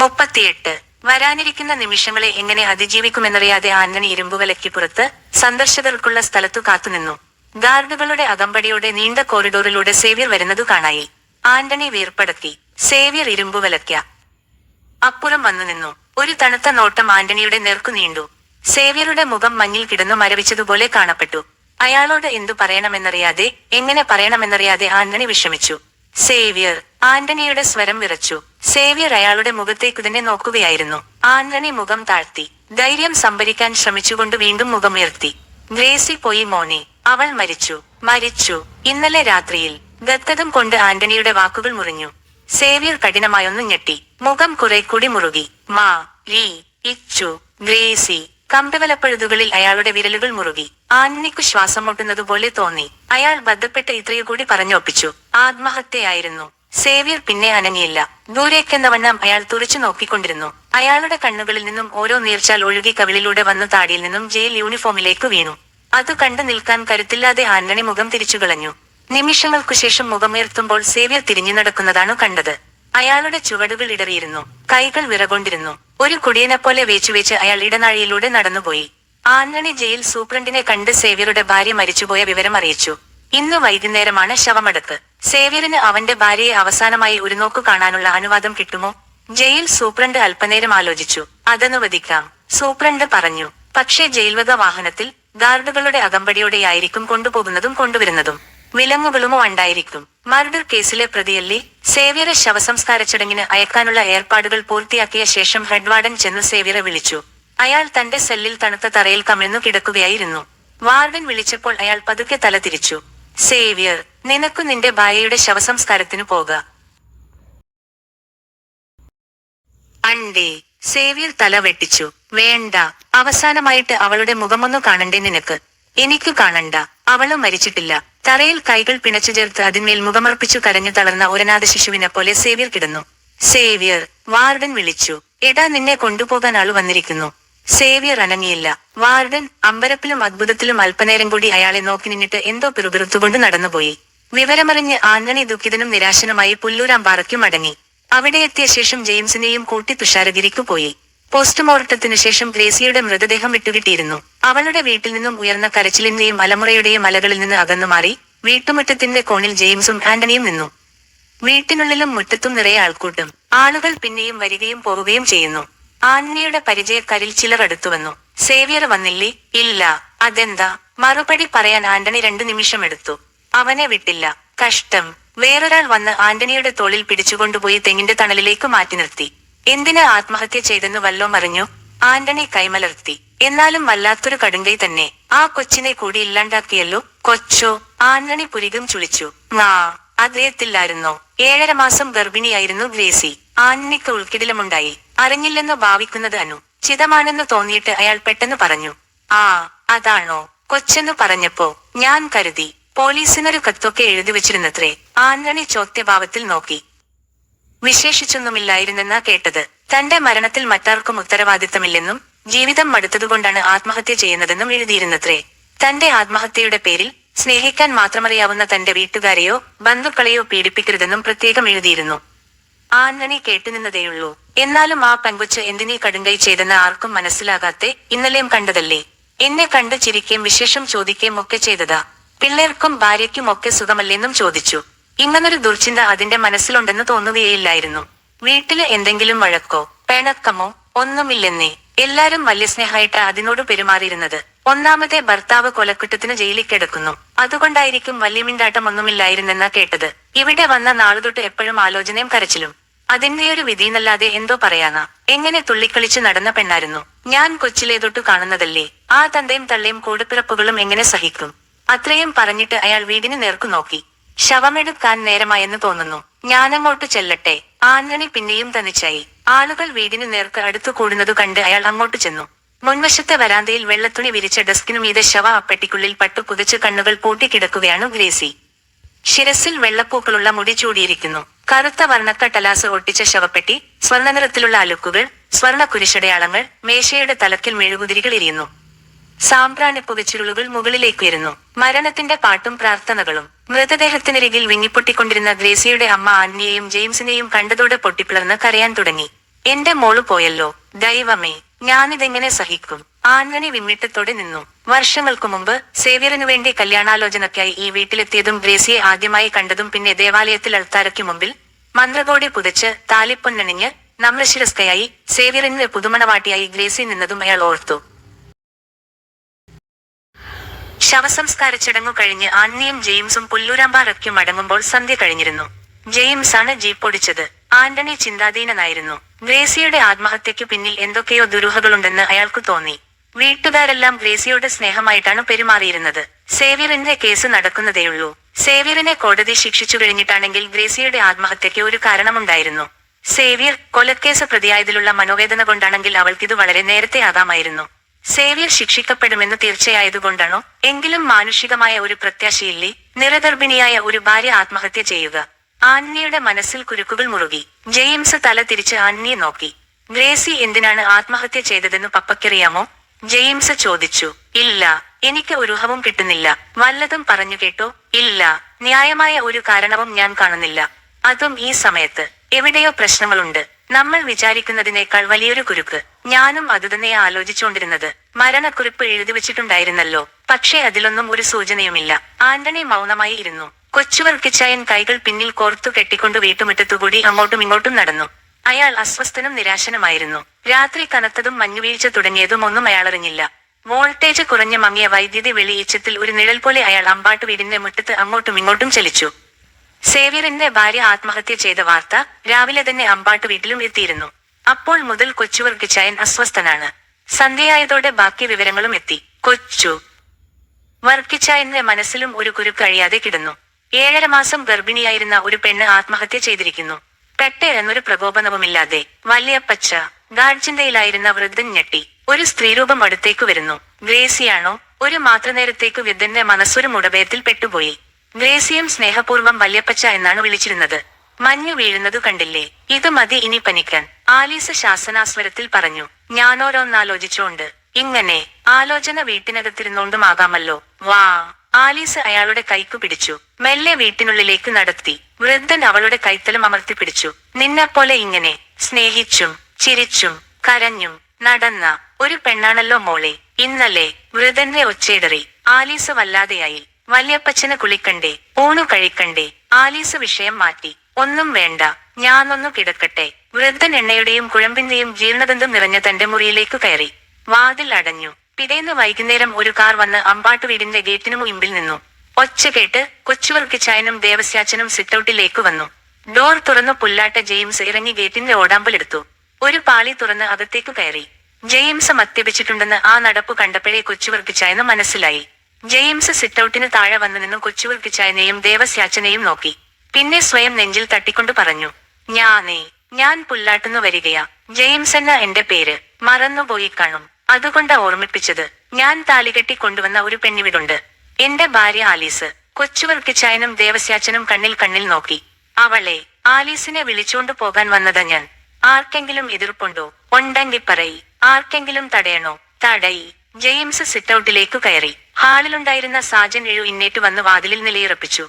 മുപ്പത്തിയെട്ട്. വരാനിരിക്കുന്ന നിമിഷങ്ങളെ എങ്ങനെ അതിജീവിക്കുമെന്നറിയാതെ ആന്റണി ഇരുമ്പുവലയ്ക്ക് പുറത്ത് സന്ദർശകർക്കുള്ള സ്ഥലത്തു കാത്തുനിന്നു. ഗാർഡുകളുടെ അകമ്പടിയോടെ നീണ്ട കോറിഡോറിലൂടെ സേവ്യർ വരുന്നതു കാണായി. ആന്റണി വീർപ്പെടുത്തി സേവ്യർ ഇരുമ്പുവലയ്ക്ക. അപ്പുറം വന്നു നിന്നു. ഒരു തണുത്ത നോട്ടം ആന്റണിയുടെ നേർക്കു നീണ്ടു. സേവ്യറുടെ മുഖം മഞ്ഞിൽ കിടന്നു മരവിച്ചതുപോലെ കാണപ്പെട്ടു. അയാളോട് എന്തു പറയണമെന്നറിയാതെ എങ്ങനെ പറയണമെന്നറിയാതെ ആന്റണി വിഷമിച്ചു. സേവ്യർ ആന്റണിയുടെ സ്വരം വിറച്ചു. സേവ്യർ അയാളുടെ മുഖത്തേക്ക് തന്നെ നോക്കുകയായിരുന്നു. ആന്റണി മുഖം താഴ്ത്തി. ധൈര്യം സംഭരിക്കാൻ ശ്രമിച്ചുകൊണ്ട് വീണ്ടും മുഖമുയർത്തി ഗ്രേസി പോയി മോനെ. അവൾ മരിച്ചു. മരിച്ചു. ഇന്നലെ രാത്രിയിൽ. ദത്തതും കൊണ്ട് ആന്റണിയുടെ വാക്കുകൾ മുറിഞ്ഞു. സേവ്യർ കഠിനമായൊന്നു ഞെട്ടി. മുഖം കുറെ കൂടി മുറുകി. മാ ലീ ഇച്ചു ഗ്രേസി. കമ്പിവലപ്പഴുതുകളിൽ അയാളുടെ വിരലുകൾ മുറുകി. ആന്റണിക്കു ശ്വാസം മുട്ടുന്നതുപോലെ തോന്നി. അയാൾ ബന്ധപ്പെട്ട് ഇത്രയും കൂടി പറഞ്ഞൊപ്പിച്ചു. ആത്മഹത്യയായിരുന്നു. സേവ്യർ പിന്നെ അനങ്ങിയില്ല. ദൂരേക്കെന്ന വണ്ണം അയാൾ തുറച്ചു നോക്കിക്കൊണ്ടിരുന്നു. അയാളുടെ കണ്ണുകളിൽ നിന്നും ഓരോ നീർച്ചാൽ ഒഴുകി കവിളിലൂടെ വന്ന താടിയിൽ നിന്നും ജയിൽ യൂണിഫോമിലേക്ക് വീണു. അത് കണ്ടു നിൽക്കാൻ കരുത്തില്ലാതെ ആന്റണി മുഖം തിരിച്ചു കളഞ്ഞു. നിമിഷങ്ങൾക്കു ശേഷം മുഖമുയർത്തുമ്പോൾ സേവ്യർ തിരിഞ്ഞു നടക്കുന്നതാണ് കണ്ടത്. അയാളുടെ ചുവടുകൾ ഇടറിയിരുന്നു. കൈകൾ വിറകൊണ്ടിരുന്നു. ഒരു കുടിയനെ പോലെ വേച്ചു വെച്ച് അയാൾ ഇടനാഴിയിലൂടെ നടന്നുപോയി. ആന്റണി ജയിൽ സൂപ്രണ്ടിനെ കണ്ട് സേവ്യറുടെ ഭാര്യ മരിച്ചുപോയ വിവരം അറിയിച്ചു. ഇന്ന് വൈകുന്നേരമാണ് ശവമടക്ക്. സേവ്യറിന് അവന്റെ ഭാര്യയെ അവസാനമായി ഒരു നോക്കു കാണാനുള്ള അനുവാദം കിട്ടുമോ? ജയിൽ സൂപ്രണ്ട് അല്പനേരം ആലോചിച്ചു. അതനുവദിക്കാം സൂപ്രണ്ട് പറഞ്ഞു പക്ഷേ ജയിൽവക വാഹനത്തിൽ ഗാർഡുകളുടെ അകമ്പടിയോടെയായിരിക്കും കൊണ്ടുപോകുന്നതും കൊണ്ടുവരുന്നതും. വിലങ്ങുകളുമോ ഉണ്ടായിരിക്കും. മർഡർ കേസിലെ പ്രതിയല്ലേ? സേവ്യറെ ശവസംസ്കാര ചടങ്ങിന് അയക്കാനുള്ള ഏർപ്പാടുകൾ പൂർത്തിയാക്കിയ ശേഷം ഹെഡ് വാർഡൻ ചെന്ന് സേവ്യറെ വിളിച്ചു. അയാൾ തന്റെ സെല്ലിൽ തണുത്ത തറയിൽ കമിഴ്ന്നു കിടക്കുകയായിരുന്നു. വാർഡൻ വിളിച്ചപ്പോൾ അയാൾ പതുക്കെ തല തിരിച്ചു. സേവ്യർ നിനക്കു നിന്റെ ഭാര്യയുടെ ശവസംസ്കാരത്തിന് പോകാം. അണ്ടേ സേവ്യർ തല വെട്ടിച്ചു. വേണ്ട അവസാനമായിട്ട് അവളുടെ മുഖമൊന്നു കാണണ്ടേ നിനക്ക്. എനിക്കു കാണണ്ട അവൾ മരിച്ചിട്ടില്ല. തറയിൽ കൈകൾ പിണച്ചു ചേർത്ത് അതിന്മേൽ മുഖമർപ്പിച്ചു കരഞ്ഞു തളർന്ന ഒരനാഥ ശിശുവിനെ പോലെ സേവ്യർ കിടന്നു. സേവ്യർ വാർഡൻ വിളിച്ചു. എടാ നിന്നെ കൊണ്ടുപോകാൻ ആൾ വന്നിരിക്കുന്നു. സേവ്യർ അനങ്ങിയില്ല. വാർഡൻ അമ്പരപ്പിലും അത്ഭുതത്തിലും അല്പനേരം കൂടി അയാളെ നോക്കി നിന്നിട്ട് എന്തോ പിറുപിറുത്തുകൊണ്ട് നടന്നുപോയി. വിവരമറിഞ്ഞ് ആന്റണി ദുഃഖിതനും നിരാശനുമായി പുല്ലൂരാമ്പാറയ്ക്കും മടങ്ങി. അവിടെ എത്തിയ ശേഷം ജെയിംസിനെയും കൂട്ടി തുഷാരഗിരിക്കു പോയി. പോസ്റ്റ്മോർട്ടത്തിനു ശേഷം ഗ്രേസിയുടെ മൃതദേഹം വിട്ടുകിട്ടിയിരുന്നു. അവളുടെ വീട്ടിൽ നിന്നും ഉയർന്ന കരച്ചിലിന്റെയും മലമുറയുടെയും മലകളിൽ നിന്ന് അകന്നുമാറി വീട്ടുമുറ്റത്തിന്റെ കോണിൽ ജെയിംസും ആന്റണിയും നിന്നു. വീട്ടിനുള്ളിലും മുറ്റത്തും നിറയെ ആൾക്കൂട്ടം. ആളുകൾ പിന്നെയും വരികയും പോവുകയും ചെയ്യുന്നു. ആന്റണിയുടെ പരിചയക്കാരിൽ ചിലർ അടുത്തുവന്നു സേവ്യർ വന്നില്ലേ? ഇല്ല. അതെന്താ? മറുപടി പറയാൻ ആന്റണി രണ്ടു നിമിഷം എടുത്തു. അവനെ വിട്ടില്ല. കഷ്ടം. വേറൊരാൾ വന്ന് ആന്റണിയുടെ തോളിൽ പിടിച്ചുകൊണ്ടുപോയി തെങ്ങിന്റെ തണലിലേക്ക് മാറ്റി നിർത്തി. എന്തിനാ ആത്മഹത്യ ചെയ്തെന്ന് വല്ലോം അറിഞ്ഞു? ആന്റണി കൈമലർത്തി. എന്നാലും വല്ലാത്തൊരു കടുങ്കൈ തന്നെ. ആ കൊച്ചിനെ കൂടി ഇല്ലാണ്ടാക്കിയല്ലോ? കൊച്ചോ? ആന്റണി പുരികം ചുളിച്ചു. ആ അദ്ദേഹത്തില്ലായിരുന്നോ? ഏഴര മാസം ഗർഭിണിയായിരുന്നു ഗ്രേസി. ആന്റണിക്ക് ഉൾക്കിടിലമുണ്ടായി. അറിഞ്ഞില്ലെന്ന് ഭാവിക്കുന്നത് അനു. ചിതമാണെന്ന് തോന്നിയിട്ട് അയാൾ പെട്ടെന്ന് പറഞ്ഞു. ആ അതാണോ. കൊച്ചെന്നു പറഞ്ഞപ്പോ ഞാൻ കരുതി പോലീസിനൊരു കത്തൊക്കെ എഴുതി വെച്ചിരുന്നത്രേ. ആന്റണി ചോദ്യഭാവത്തിൽ നോക്കി. വിശേഷിച്ചൊന്നുമില്ലായിരുന്നെന്നാ കേട്ടത്. തന്റെ മരണത്തിൽ മറ്റാർക്കും ഉത്തരവാദിത്തമില്ലെന്നും ജീവിതം മടുത്തതുകൊണ്ടാണ് ആത്മഹത്യ ചെയ്യുന്നതെന്നും എഴുതിയിരുന്നത്രേ. തന്റെ ആത്മഹത്യയുടെ പേരിൽ സ്നേഹിക്കാൻ മാത്രമറിയാവുന്ന തന്റെ വീട്ടുകാരെയോ ബന്ധുക്കളെയോ പീഡിപ്പിക്കരുതെന്നും പ്രത്യേകം എഴുതിയിരുന്നു. ആന്റണി കേട്ടുനിന്നതേയുള്ളൂ എന്നാലും ആ പെങ്കൊച്ച് എന്തിനീ കടുങ്കൈ ചെയ്തെന്ന് ആർക്കും മനസ്സിലാകാത്തെ ഇന്നലെയും കണ്ടതല്ലേ? എന്നെ കണ്ട് ചിരിക്കേം വിശേഷം ചോദിക്കേം ഒക്കെ ചെയ്തതാ. പിള്ളേർക്കും ഭാര്യയ്ക്കും ഒക്കെ സുഖമല്ലെന്നും ചോദിച്ചു. ഇങ്ങനൊരു ദുർചിന്ത അതിന്റെ മനസ്സിലുണ്ടെന്ന് തോന്നുകയേയില്ലായിരുന്നു വീട്ടിൽ എന്തെങ്കിലും വഴക്കോ പേണക്കമോ ഒന്നുമില്ലെന്നേ. എല്ലാരും വലിയ സ്നേഹമായിട്ട് അതിനോട് പെരുമാറിയിരുന്നത്. ഒന്നാമത്തെ ഭർത്താവ് കൊലക്കുറ്റത്തിന് ജയിലിൽ കിടക്കുന്നു. അതുകൊണ്ടായിരിക്കും വലിയ മിണ്ടാട്ടം ഒന്നുമില്ലായിരുന്നെന്നാ കേട്ടത്. ഇവിടെ വന്ന നാളുതൊട്ട് എപ്പോഴും ആലോചനയും കരച്ചിലും. അതിന്റെ ഒരു വിധിന്നല്ലാതെ എന്തോ പറയാനാ. എങ്ങനെ തുള്ളിക്കളിച്ച് നടന്ന പെണ്ണായിരുന്നു. ഞാൻ കൊച്ചിലെ തൊട്ടു കാണുന്നതല്ലേ. ആ തന്തയും തള്ളയും കൂടപ്പിറപ്പുകളും എങ്ങനെ സഹിക്കും? അത്രയും പറഞ്ഞിട്ട് അയാൾ വീടിന് നേർക്കു നോക്കി. ശവമെടുക്കാൻ നേരമായെന്ന് തോന്നുന്നു. ഞാനങ്ങോട്ട് ചെല്ലട്ടെ. ആന്റണി പിന്നെയും തനിച്ചായി. ആളുകൾ വീടിന് നേർക്ക് അടുത്തു കൂടുന്നത് കണ്ട് അയാൾ അങ്ങോട്ട് ചെന്നു. മുൻവശത്തെ വരാന്തയിൽ വെള്ളത്തുണി വിരിച്ച ഡെസ്കിനു മീതെ ശവ അപ്പെട്ടിക്കുള്ളിൽ പട്ടു കുതിച്ച് കണ്ണുകൾ പൂട്ടിക്കിടക്കുകയാണ് ഗ്രേസി. ശിരസിൽ വെള്ളപ്പൂക്കളുള്ള മുടി ചൂടിയിരിക്കുന്നു. കറുത്ത വർണക്കട്ടലാസ് ടലാസ് ഒട്ടിച്ച ശവപ്പെട്ടി സ്വർണനിറത്തിലുള്ള അലുക്കുകൾ സ്വർണ കുരിശടയാളങ്ങൾ മേശയുടെ തലക്കിൽ മെഴുകുതിരികൾ എരിയുന്നു. സാമ്പ്രാണി മുകളിലേക്ക് ഉയരുന്നു. മരണത്തിന്റെ പാട്ടും പ്രാർത്ഥനകളും. മൃതദേഹത്തിനരികിൽ വിങ്ങിപ്പൊട്ടിക്കൊണ്ടിരുന്ന ഗ്രേസിയുടെ അമ്മ ആന്റിയെയും ജെയിംസിനെയും കണ്ടതോടെ പൊട്ടിപ്പിളർന്ന് കരയാൻ തുടങ്ങി. എന്റെ മോൾ പോയല്ലോ. ദൈവമേ. ഞാനിതെങ്ങനെ സഹിക്കും? ആന്റണി വിമ്മിട്ടത്തോടെ നിന്നു. വർഷങ്ങൾക്കു മുമ്പ് സേവ്യറിനു വേണ്ടി കല്യാണാലോചനയ്ക്കായി ഈ വീട്ടിലെത്തിയതും ഗ്രേസിയെ ആദ്യമായി കണ്ടതും പിന്നെ ദേവാലയത്തിൽ അൾത്താരയ്ക്ക് മുമ്പിൽ മന്ത്രകോടി പുതച്ച് താലിപ്പൊന്നണിഞ്ഞ് നമ്രശിരസ്കയായി സേവ്യറിന് പുതുമണവാട്ടിയായി ഗ്രേസി നിന്നതും അയാൾ ഓർത്തു. ശവസംസ്കാര ചടങ്ങു കഴിഞ്ഞ് ആന്ണിയും ജെയിംസും പുല്ലൂരാമ്പാറയ്ക്കും അടങ്ങുമ്പോൾ സന്ധ്യ കഴിഞ്ഞിരുന്നു. ജെയിംസ് ആണ് ജീപ്പ് ഓടിച്ചത്. ആന്റണി ചിന്താധീനനായിരുന്നു. ഗ്രേസിയുടെ ആത്മഹത്യയ്ക്കു പിന്നിൽ എന്തൊക്കെയോ ദുരൂഹകളുണ്ടെന്ന് അയാൾക്ക് തോന്നി. വീട്ടുകാരെല്ലാം ഗ്രേസിയുടെ സ്നേഹമായിട്ടാണ് പെരുമാറിയിരുന്നത്. സേവ്യറിന്റെ കേസ് നടക്കുന്നതേയുള്ളൂ. സേവ്യറിനെ കോടതി ശിക്ഷിച്ചു കഴിഞ്ഞിട്ടാണെങ്കിൽ ഗ്രേസിയുടെ ആത്മഹത്യയ്ക്ക് ഒരു കാരണമുണ്ടായിരുന്നു. സേവ്യർ കൊലക്കേസ് പ്രതിയായതിലുള്ള മനോവേദന കൊണ്ടാണെങ്കിൽ അവൾക്കിത് വളരെ നേരത്തെ ആകാമായിരുന്നു. സേവ്യർ ശിക്ഷിക്കപ്പെടുമെന്ന് തീർച്ചയായതുകൊണ്ടാണോ? എങ്കിലും മാനുഷികമായ ഒരു പ്രത്യാശയില്ലേ? നിറഗർഭിണിയായ ഒരു ഭാര്യ ആത്മഹത്യ ചെയ്യുക. ആന്ണിയുടെ മനസ്സിൽ കുരുക്കുകൾ മുറുകി. ജെയിംസ് തല തിരിച്ച് ആന്നിയെ നോക്കി. ഗ്രേസി എന്തിനാണ് ആത്മഹത്യ ചെയ്തതെന്ന് പപ്പയ്ക്കറിയാമോ? ജെയിംസ് ചോദിച്ചു. ഇല്ല എനിക്ക് ഒരുഹവും കിട്ടുന്നില്ല. വല്ലതും പറഞ്ഞു കേട്ടോ? ഇല്ല ന്യായമായ ഒരു കാരണവും ഞാൻ കാണുന്നില്ല. അതും ഈ സമയത്ത്. എവിടെയോ പ്രശ്നങ്ങളുണ്ട്. നമ്മൾ വിചാരിക്കുന്നതിനേക്കാൾ വലിയൊരു കുരുക്ക്. ഞാനും അതുതന്നെ ആലോചിച്ചുകൊണ്ടിരുന്നത്. മരണക്കുറിപ്പ് എഴുതി വെച്ചിട്ടുണ്ടായിരുന്നല്ലോ. പക്ഷേ അതിലൊന്നും ഒരു സൂചനയുമില്ല. ആന്റണി മൗനമായി ഇരുന്നു. കൊച്ചുവർക്കിച്ചായൻ കൈകൾ പിന്നിൽ കോർത്തു കെട്ടിക്കൊണ്ട് വീട്ടുമുറ്റത്തുകൂടി അങ്ങോട്ടും ഇങ്ങോട്ടും നടന്നു. അയാൾ അസ്വസ്ഥനും നിരാശനുമായിരുന്നു. രാത്രി കനത്തതും മഞ്ഞുവീഴ്ച തുടങ്ങിയതും ഒന്നും അയാൾ അറിഞ്ഞില്ല വോൾട്ടേജ് കുറഞ്ഞ മങ്ങിയ വൈദ്യുതി വെളിയിച്ചത്തിൽ ഒരു നിഴൽ പോലെ അയാൾ അമ്പാട്ട് വീടിന്റെ മുറ്റത്ത് അങ്ങോട്ടും ഇങ്ങോട്ടും ചലിച്ചു. സേവ്യറിന്റെ ഭാര്യ ആത്മഹത്യ ചെയ്ത വാർത്ത രാവിലെ തന്നെ അമ്പാട്ട് വീട്ടിലും എത്തിയിരുന്നു. അപ്പോൾ മുതൽ കൊച്ചു വർഗിച്ചായൻ അസ്വസ്ഥനാണ്. സന്ധ്യയായതോടെ ബാക്കി വിവരങ്ങളും എത്തി. കൊച്ചു. വർക്കിച്ചായന്റെ മനസ്സിലും ഒരു കുരുക്കഴിയാതെ കിടന്നു. ഏഴര മാസം ഗർഭിണിയായിരുന്ന ഒരു പെണ്ണ് ആത്മഹത്യ ചെയ്തിരിക്കുന്നു. പെട്ടേരെന്നൊരു പ്രകോപനവുമില്ലാതെ വലിയപ്പച്ച ഗാഡ്ചിന്തയിലായിരുന്ന വൃദ്ധൻ ഞെട്ടി. ഒരു സ്ത്രീരൂപം അടുത്തേക്ക് വരുന്നു. ഗ്രേസിയാണോ? ഒരു മാത്രനേരത്തേക്ക് വൃദ്ധന്റെ മനസ്സൊരു മുടഭയത്തിൽ പെട്ടുപോയി. ഗ്രേസിയും സ്നേഹപൂർവം വല്യപ്പച്ച എന്നാണ് വിളിച്ചിരുന്നത്. മഞ്ഞു വീഴുന്നതു കണ്ടില്ലേ? ഇത് മതി ഇനി പനിക്കാൻ. ആലീസ് ശാസനാസ്വരത്തിൽ പറഞ്ഞു. ഞാനോരോന്നാലോചിച്ചോണ്ട് ഇങ്ങനെ ആലോചന വീട്ടിനകത്തിരുന്നോണ്ടുമാകാമല്ലോ. വാ. ആലീസ് അയാളുടെ കൈക്കു പിടിച്ചു. മെല്ലെ വീട്ടിനുള്ളിലേക്ക് നടത്തി. വൃദ്ധൻ അവളുടെ കൈത്തലം അമർത്തി പിടിച്ചു. നിന്നെപ്പോലെ ഇങ്ങനെ സ്നേഹിച്ചും ചിരിച്ചും കരഞ്ഞും നടന്ന ഒരു പെണ്ണാണല്ലോ മോളെ. ഇന്നലെ വൃദ്ധന്റെ ഒച്ചയിടറി. ആലീസ് വല്ലാതെയായി. വല്യപ്പച്ചന് കുളിക്കണ്ടേ ഊണു കഴിക്കണ്ടേ ആലീസ് വിഷയം മാറ്റി. ഒന്നും വേണ്ട ഞാനൊന്നു കിടക്കട്ടെ. വൃദ്ധൻ എണ്ണയുടെയും കുഴമ്പിന്റെയും ജീർണതന്തും നിറഞ്ഞ തന്റെ മുറിയിലേക്ക് കയറി. വാതിൽ അടഞ്ഞു. പിറ്റേന്ന് വൈകുന്നേരം ഒരു കാർ വന്ന് അമ്പാട്ട് വീടിന്റെ ഗേറ്റിനു മുമ്പിൽ നിന്നു. ഒച്ച കേട്ട് കൊച്ചുവർക്കിച്ചായനും ദേവസ്യാച്ചനും സിറ്റൌട്ടിലേക്ക് വന്നു. ഡോർ തുറന്നു പുല്ലാട്ട ജെയിംസ് ഇറങ്ങി ഗേറ്റിന്റെ ഓടാമ്പലെടുത്തു. ഒരു പാളി തുറന്ന് അകത്തേക്ക് കയറി. ജെയിംസ് മദ്യപിച്ചിട്ടുണ്ടെന്ന് ആ നടപ്പ് കണ്ടപ്പോഴേ കൊച്ചുവർക്കിച്ചായെന്ന് മനസ്സിലായി. ജെയിംസ് സിറ്റൌട്ടിന് താഴെ വന്നു നിന്ന് കൊച്ചുവർക്കിച്ചായനെയും ദേവസ്യാച്ചനെയും നോക്കി. പിന്നെ സ്വയം നെഞ്ചിൽ തട്ടിക്കൊണ്ട് പറഞ്ഞു ഞാനേ ഞാൻ പുല്ലാട്ടുന്നു വരികയാ. ജെയിംസ് എന്ന എന്റെ പേര്. മറന്നുപോയി കാണും. അതുകൊണ്ടാ ഓർമ്മിപ്പിച്ചത്. ഞാൻ താലികെട്ടി കൊണ്ടുവന്ന ഒരു പെണ്ണിവിടുണ്ട് എന്റെ ഭാര്യ ആലീസ്. കൊച്ചുവർക്കിച്ചായനും ദേവസ്യാച്ചനും കണ്ണിൽ കണ്ണിൽ നോക്കി. അവളെ ആലീസിനെ വിളിച്ചുകൊണ്ട് പോകാൻ വന്നതാ ഞാൻ. ആർക്കെങ്കിലും എതിർപ്പുണ്ടോ? ഉണ്ടെങ്കിൽ പറയി. ആർക്കെങ്കിലും തടയണോ? തടയി. ജെയിംസ് സിറ്റൌട്ടിലേക്ക് കയറി. ഹാളിലുണ്ടായിരുന്ന സാജൻ എഴു ഇന്നേറ്റ് വന്ന് വാതിലിൽ നിലയുറപ്പിച്ചു.